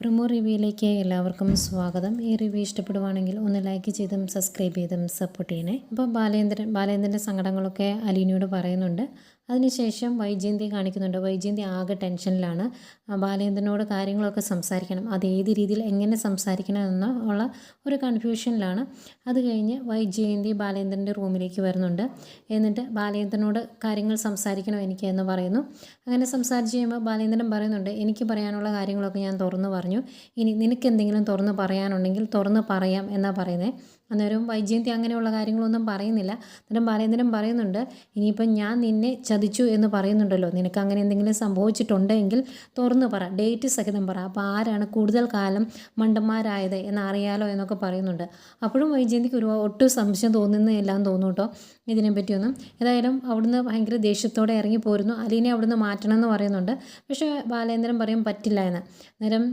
Promo റിവ്യൂയിലേക്ക് എല്ലാവർക്കും സ്വാഗതം. ഈ റിവ്യൂ ഇഷ്ടപ്പെടുവാണെങ്കിൽ ഒന്ന് ലൈക്ക് ചെയ്തും സബ്സ്ക്രൈബ് ചെയ്തും സപ്പോർട്ട് ചെയ്യണേ. അപ്പോൾ ബാലേന്ദ്രൻ ബാലേന്ദ്രന്റെ സങ്കടങ്ങളൊക്കെ അലീനയോട് പറയുന്നുണ്ട്. അതിനുശേഷം വൈജയന്തി കാണിക്കുന്നുണ്ട്. വൈജയന്തി ആകെ ടെൻഷനിലാണ്. ബാലേന്ദ്രനോട് കാര്യങ്ങളൊക്കെ സംസാരിക്കണം. അത് ഏത് രീതിയിൽ എങ്ങനെ സംസാരിക്കണം എന്ന ഉള്ള ഒരു കൺഫ്യൂഷനിലാണ്. അത് കഴിഞ്ഞ് വൈജയന്തി ബാലേന്ദ്രന്റെ റൂമിലേക്ക് വരുന്നുണ്ട്. എന്നിട്ട് ബാലേന്ദ്രനോട് കാര്യങ്ങൾ സംസാരിക്കണം എനിക്ക് എന്ന് പറയുന്നു. അങ്ങനെ സംസാരിച്ച് കഴിയുമ്പോൾ ബാലേന്ദ്രൻ പറയുന്നുണ്ട് എനിക്ക് പറയാനുള്ള കാര്യങ്ങളൊക്കെ ഞാൻ തുറന്നു പറഞ്ഞു. ഇനി നിനക്ക് എന്തെങ്കിലും തുറന്ന് പറയാനുണ്ടെങ്കിൽ തുറന്ന് പറയാം എന്നാണ് പറയുന്നത് അന്നേരം വൈജയന്തി അങ്ങനെയുള്ള കാര്യങ്ങളൊന്നും പറയുന്നില്ല. അന്നേരം ബാലേന്ദ്രൻ പറയുന്നുണ്ട് ഇനിയിപ്പം ഞാൻ നിന്നെ ചതിച്ചു എന്ന് പറയുന്നുണ്ടല്ലോ. നിനക്ക് അങ്ങനെ എന്തെങ്കിലും സംഭവിച്ചിട്ടുണ്ടെങ്കിൽ തുറന്നു പറ ഡേറ്റ് സഹിതം പറ. അപ്പോൾ ആരാണ് കൂടുതൽ കാലം മണ്ടന്മാരായത് എന്നറിയാലോ എന്നൊക്കെ പറയുന്നുണ്ട്. അപ്പോഴും വൈജയന്തിക്ക് ഒരു ഒട്ടും സംശയം തോന്നുന്നതെല്ലാം തോന്നും കേട്ടോ ഇതിനെപ്പറ്റിയൊന്നും. ഏതായാലും അവിടുന്ന് ഭയങ്കര ദേഷ്യത്തോടെ ഇറങ്ങി പോരുന്നു അലീനെ അവിടുന്ന് മാറ്റണം എന്ന് പറയുന്നുണ്ട്. പക്ഷേ ബാലേന്ദ്രൻ പറയും പറ്റില്ല എന്ന്. അന്നേരം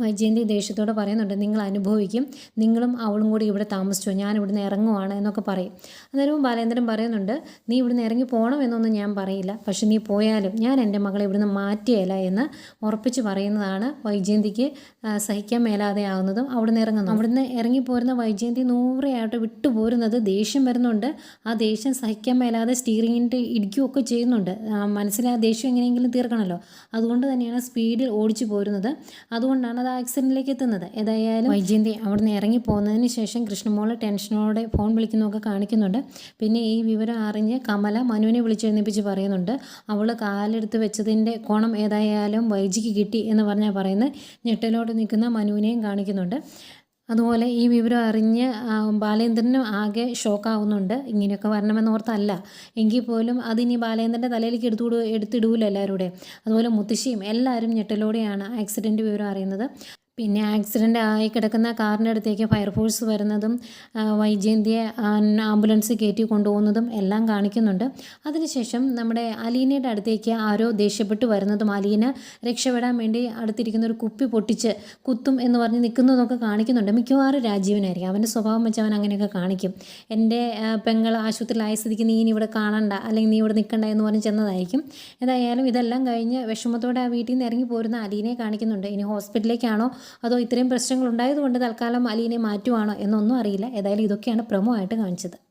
വൈജയന്തി ദേഷ്യത്തോടെ പറയുന്നുണ്ട് നിങ്ങൾ അനുഭവിക്കും. നിങ്ങളും അവളും കൂടി ഇവിടെ താമസിച്ചോ? ഞാൻ ഇവിടുന്ന് ഇറങ്ങുവാണ് എന്നൊക്കെ പറയും. അന്നേരവും ബാലേന്ദ്രൻ പറയുന്നുണ്ട് നീ ഇവിടുന്ന് ഇറങ്ങി പോകണം എന്നൊന്നും ഞാൻ പറയില്ല. പക്ഷെ നീ പോയാലും ഞാൻ എന്റെ മകളെ ഇവിടുന്ന് മാറ്റിയല്ല എന്ന് ഉറപ്പിച്ച് പറയുന്നതാണ് വൈജയന്തിക്ക് സഹിക്കാൻ മേലാതെ ആവുന്നതും അവിടുന്ന് ഇറങ്ങുന്നു അവിടുന്ന് ഇറങ്ങി പോരുന്ന വൈജയന്തി നൂറയായിട്ട് വിട്ടുപോരുന്നത് ദേഷ്യം വരുന്നുണ്ട്. ആ ദേഷ്യം സഹിക്കാൻ മേലാതെ സ്റ്റീറിങ്ങിന്റെ ഇടിക്കുകയൊക്കെ ചെയ്യുന്നുണ്ട്. മനസ്സിൽ ആ ദേഷ്യം എങ്ങനെയെങ്കിലും തീർക്കണമല്ലോ. അതുകൊണ്ട് തന്നെയാണ് സ്പീഡിൽ ഓടിച്ചു പോരുന്നത്. അതുകൊണ്ടാണ് അത് ആക്സിഡന്റിലേക്ക് എത്തുന്നത്. ഏതായാലും വൈജയന്തി അവിടുന്ന് ഇറങ്ങി പോകുന്നതിന് ശേഷം കൃഷ്ണമോൾ ടെൻഷനോടെ ഫോൺ വിളിക്കുന്നതൊക്കെ കാണിക്കുന്നുണ്ട്. പിന്നെ ഈ വിവരം അറിഞ്ഞ് കമല മനുവിനെ വിളിച്ചെഴുന്നേപ്പിച്ച് പറയുന്നുണ്ട്. അവൾ കാലെടുത്ത് വെച്ചതിന്റെ കോണം ഏതായാലും വൈജിക്ക് കിട്ടി എന്ന് പറഞ്ഞാൽ പറയുന്നത്. ഞെട്ടലോടെ നിൽക്കുന്ന മനുവിനെയും കാണിക്കുന്നുണ്ട്. അതുപോലെ ഈ വിവരം അറിഞ്ഞ് ബാലേന്ദ്രനും ആകെ ഷോക്കാവുന്നുണ്ട്. ഇങ്ങനെയൊക്കെ വരണമെന്നോർത്തല്ല. എങ്കിൽ പോലും അതിനി ബാലേന്ദ്രന്റെ തലയിലേക്ക് എടുത്തുവിടു എടുത്തിടൂല എല്ലാവരുടെ അതുപോലെ മുത്തശ്ശിയും എല്ലാവരും ഞെട്ടലോടെയാണ് ആക്സിഡന്റ് വിവരം അറിയുന്നത്. പിന്നെ ആക്സിഡന്റ് ആയി കിടക്കുന്ന കാറിന്റെ അടുത്തേക്ക് ഫയർഫോഴ്സ് വരുന്നതും വൈജയന്തിയെ ആംബുലൻസ് കയറ്റി കൊണ്ടുപോകുന്നതും എല്ലാം കാണിക്കുന്നുണ്ട്. അതിനുശേഷം നമ്മുടെ അലീനയുടെ അടുത്തേക്ക് ആരോ ദേഷ്യപ്പെട്ട് വരുന്നതും അലീന രക്ഷപ്പെടാൻ വേണ്ടി അടുത്തിരിക്കുന്ന ഒരു കുപ്പി പൊട്ടിച്ച് കുത്തും എന്ന് പറഞ്ഞ് നിൽക്കുന്നതൊക്കെ കാണിക്കുന്നുണ്ട്. മിക്കവാറും രാജീവനായിരിക്കും. അവന്റെ സ്വഭാവം വെച്ച് അവൻ അങ്ങനെയൊക്കെ കാണിക്കും. എന്റെ പെങ്ങൾ ആശുപത്രിയിലായ സ്ഥിതിക്ക് നീ ഇനി ഇവിടെ കാണണ്ട അല്ലെങ്കിൽ നീ ഇവിടെ നിൽക്കണ്ട എന്ന് പറഞ്ഞ് ചെന്നതായിരിക്കും. ഏതായാലും ഇതെല്ലാം കഴിഞ്ഞ് വിഷമത്തോടെ ആ വീട്ടിൽ നിന്ന് ഇറങ്ങി പോരുന്ന അലീനയെ കാണിക്കുന്നുണ്ട്. ഇനി ഹോസ്പിറ്റലിലേക്കാണോ അതോ ഇത്രയും പ്രശ്നങ്ങൾ ഉണ്ടായതുകൊണ്ട് തൽക്കാലം അലീനെ മാറ്റുവാണോ എന്നൊന്നും അറിയില്ല. ഏതായാലും ഇതൊക്കെയാണ് പ്രമോ ആയിട്ട് കാണിച്ചത്.